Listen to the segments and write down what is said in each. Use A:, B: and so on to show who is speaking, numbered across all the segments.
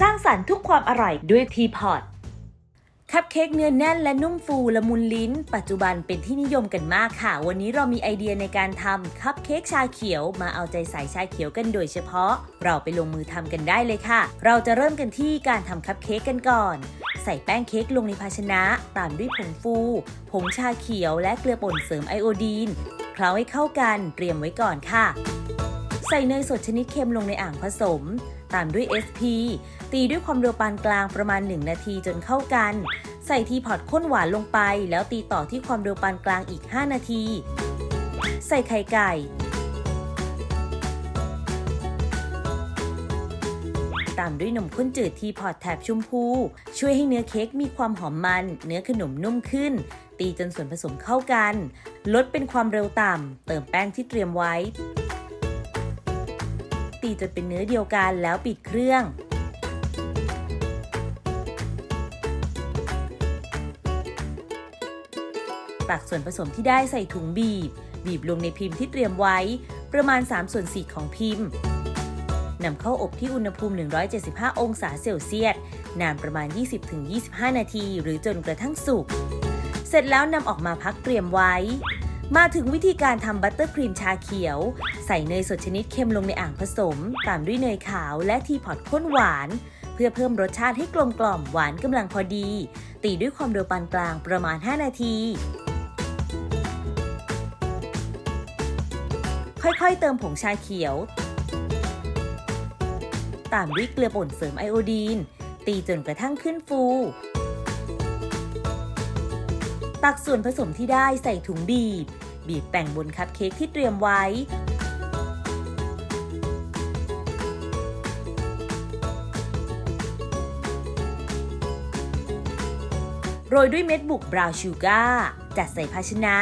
A: สร้างสรรค์ทุกความอร่อยด้วยทีพอตคัพเค้กเนื้อแน่นและนุ่มฟูละมุนลิ้น ปัจจุบันเป็นที่นิยมกันมากค่ะ วันนี้เรามีไอเดียในการทำคัพเค้กชาเขียวมาเอาใจใส่ชาเขียวกันโดยเฉพาะ เราไปลงมือทำกันได้เลยค่ะ เราจะเริ่มกันที่การทำคัพเค้กกันก่อน ใส่แป้งเค้กลงในภาชนะ ตามด้วยผงฟู ผงชาเขียวและเกลือป่นเสริมไอโอดีน เคล้าให้เข้ากันเตรียมไว้ก่อนค่ะ ใส่เนยสดชนิดเค็มลงในอ่างผสม ตามด้วย SP ตีด้วยความเร็วปานกลางประมาณ 1 นาทีจนเข้ากัน ใส่ทีพอตข้นหวานลงไป แล้วตีต่อที่ความเร็วปานกลางอีก 5 นาที ใส่ไข่ไก่ ตามด้วยนมข้นจืดทีพอตแถบชมพู ช่วยให้เนื้อเค้กมีความหอมมัน เนื้อขนมนุ่มขึ้น ตีจนส่วนผสมเข้ากัน ลดเป็นความเร็วต่ำ เติมแป้งที่เตรียมไว้ ตีจนเป็นเนื้อเดียวกันแล้วปิดเครื่องตักส่วนผสมที่ได้ใส่ถุงบีบ บีบลงในพิมพ์ที่เตรียมไว้ ประมาณ 3 ส่วน 4 ของพิมพ์นำเข้าอบที่อุณหภูมิ 175 องศาเซลเซียส นานประมาณ 20-25 นาที หรือจนกระทั่งสุก เสร็จแล้วนำออกมาพักเตรียมไว้ มาถึงวิธีการทำบัตเตอร์ครีมชาเขียว ใส่เนยสดชนิดเค็มลงในอ่างผสม ตามด้วยเนยขาวและทีพอตข้นหวาน เพื่อเพิ่มรสชาติให้กลมกล่อมหวานกำลังพอดี ตีด้วยความเร็วปานกลางประมาณ 5 นาที ค่อยๆ เติมผงชาเขียว ตามด้วยเกลือป่นเสริมไอโอดีน ตีจนกระทั่งขึ้นฟู ตักส่วนผสมที่ได้ใส่ถุงบีบ บีบแต่งบนคัพเค้กที่เตรียมไว้ โรยด้วยเม็ดบุกบราวน์ชูการ์จัดใส่ภาชนะ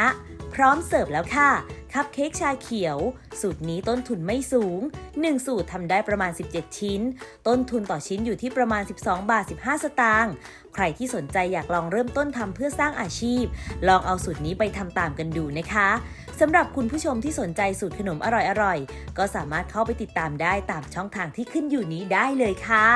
A: พร้อมเสิร์ฟแล้วค่ะ คัพเค้กชาเขียว สูตรนี้ต้นทุนไม่สูง 1 สูตรทำได้ประมาณ 17 ชิ้น ต้นทุนต่อชิ้นอยู่ที่ประมาณ 12 บาท 15 สตางค์ใครที่สนใจอยากลองเริ่มต้นทำเพื่อสร้างอาชีพ ลองเอาสูตรนี้ไปทำตามกันดูนะคะสำหรับคุณผู้ชมที่สนใจสูตรขนมอร่อยๆ ก็สามารถเข้าไปติดตามได้ตามช่องทางที่ขึ้นอยู่นี้ได้เลยค่ะ